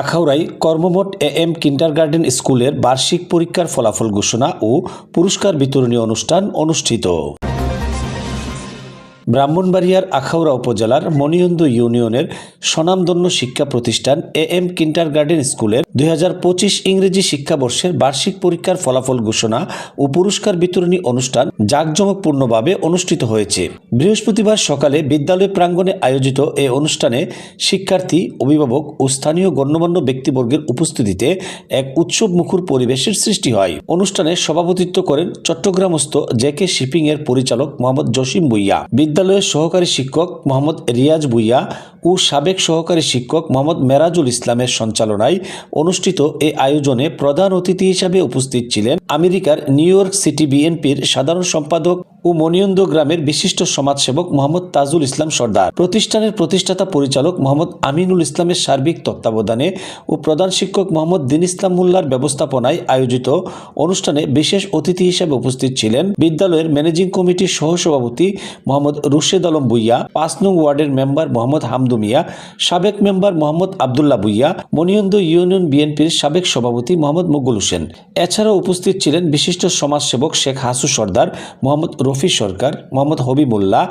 আখাউড়ায় কর্মমোট A M kindergarten স্কুলের বার্ষিক পরীক্ষার ফলাফল ঘোষণা ও পুরস্কার বিতরণী অনুষ্ঠান অনুষ্ঠিত। ব্রাহ্মণবাড়িয়ার আখাউড়া উপজেলার মণিয়ন্দ ইউনিয়নের স্বনামধন্য শিক্ষা প্রতিষ্ঠান এ এম কিন্ডারগার্ডেন স্কুলের দুই হাজার পঁচিশ ইংরেজি শিক্ষাবর্ষের বার্ষিক পরীক্ষার ফলাফল ঘোষণা ও পুরস্কার বিতরণী অনুষ্ঠান জাঁকজমকপূর্ণভাবে অনুষ্ঠিত হয়েছে। বৃহস্পতিবার সকালে বিদ্যালয় প্রাঙ্গণে আয়োজিত এ অনুষ্ঠানে শিক্ষার্থী, অভিভাবক ও স্থানীয় গণ্যমান্য ব্যক্তিবর্গের উপস্থিতিতে এক উৎসব মুখর পরিবেশের সৃষ্টি হয়। অনুষ্ঠানে সভাপতিত্ব করেন চট্টগ্রামস্থ জেকে শিপিং এর পরিচালক মোহাম্মদ জসিম বুইয়া বিদ্যালয়ের সহকারী শিক্ষক মোহাম্মদ রিয়াজ বুইয়া ও সাবেক সহকারী শিক্ষক মোহাম্মদ মেরাজুল ইসলামের সঞ্চালনায় অনুষ্ঠিত এই আয়োজনে প্রধান অতিথি হিসাবে উপস্থিত ছিলেন আমেরিকার নিউ ইয়র্ক সিটি বিএনপির সাধারণ সম্পাদক ও মনিয়ন্দ গ্রামের বিশিষ্ট সমাজসেবক মোহাম্মদ তাজুল ইসলাম সর্দার। প্রতিষ্ঠানের প্রতিষ্ঠাতা পরিচালক মোহাম্মদ আমিনুল ইসলামের সার্বিক তত্ত্বাবধানে ও প্রধান শিক্ষক মোহাম্মদ দিন ইসলাম মোল্লার ব্যবস্থাপনায় আয়োজিত অনুষ্ঠানে বিশেষ অতিথি হিসেবে উপস্থিত ছিলেন বিদ্যালয়ের ম্যানেজিং কমিটির সহসভাপতি মোহাম্মদ রুশেদ আলম বুইয়া পাঁচ নং ওয়ার্ডের মেম্বার মোহাম্মদ হামদু মিয়া, সাবেক মেম্বার মোহাম্মদ আবদুল্লাহ বুইয়া মনিয়ন্দ ইউনিয়ন বিএনপির সাবেক সভাপতি মোহাম্মদ মুকুল হোসেন। এছাড়াও উপস্থিত ছিলেন বিশিষ্ট সমাজসেবক শেখ হাসু সর্দার মোহাম্মদ রফি সরকার মোহাম্মদ হবিবুল্লাহ,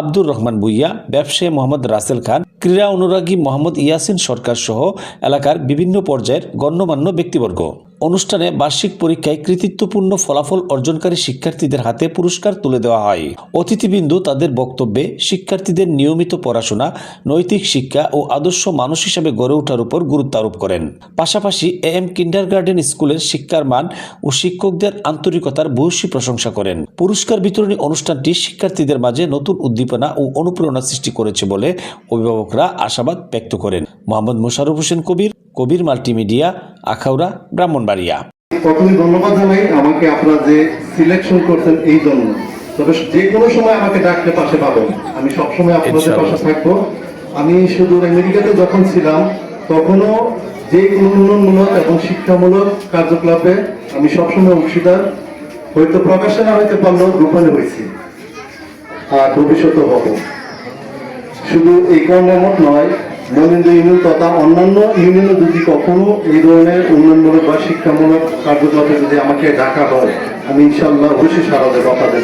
আব্দুর রহমান বুইয়া, ব্যবসায়ী মোহাম্মদ রাসেল খান, ক্রীড়া অনুরাগী মোহাম্মদ ইয়াসিন সরকার সহ এলাকার বিভিন্ন পর্যায়ের গণ্যমান্য ব্যক্তিবর্গ। অনুষ্ঠানে বার্ষিক পরীক্ষায় কৃতিত্বপূর্ণ ফলাফল অর্জনকারী শিক্ষার্থীদের হাতে পুরস্কার তুলে দেওয়া হয়। অতিথিবৃন্দ তাদের বক্তব্যে শিক্ষার্থীদের নিয়মিত পড়াশোনা, নৈতিক শিক্ষা ও আদর্শ মানুষ হিসাবে গড়ে ওঠার উপর গুরুত্ব আরোপ করেন। পাশাপাশি এ এম কিন্ডারগার্ডেন স্কুলের শিক্ষার মান ও শিক্ষকদের আন্তরিকতার ভূয়সী প্রশংসা করেন। পুরস্কার বিতরণী অনুষ্ঠানটি শিক্ষার্থীদের মাঝে নতুন উদ্দীপনা ও অনুপ্রেরণা সৃষ্টি করেছে বলে অভিভাবকরা আশাবাদ ব্যক্ত করেন। মোহাম্মদ মোশাররফ হোসেন কবির কবির মাল্টিমিডিয়া আখাউড়া ব্রাহ্মণবাড়িয়া। প্রথমে ধন্যবাদ জানাই আমাকে আপনারা যে সিলেকশন করছেন এই জন্য। তবে যে কোনো সময় আমাকে ডাকলে পাশে পাবেন। আমি সবসময় আপনাদের পাশে থাকব। আমি শুধু আমেরিকাতে যখন ছিলাম তখনও যে উন্নয়নমূলক এবং শিক্ষামূলক কার্যকলাপে আমি সবসময় অংশীদার। হয়তো প্রকাশে না হইতে পারলেও হয়েছি। আর ভবিষ্যতে হব। শুধু এই কর্মমত নয় মনিন্দ ইউনিয়ন তথা অন্যান্য ইউনিয়নে যদি কখনো এই ধরনের উন্নয়নমূলক বা শিক্ষামূলক কার্যকলাপে যদি আমাকে ডাকা হয়, আমি ইনশাল্লাহ অবশ্যই সারা দেবো আপনাদের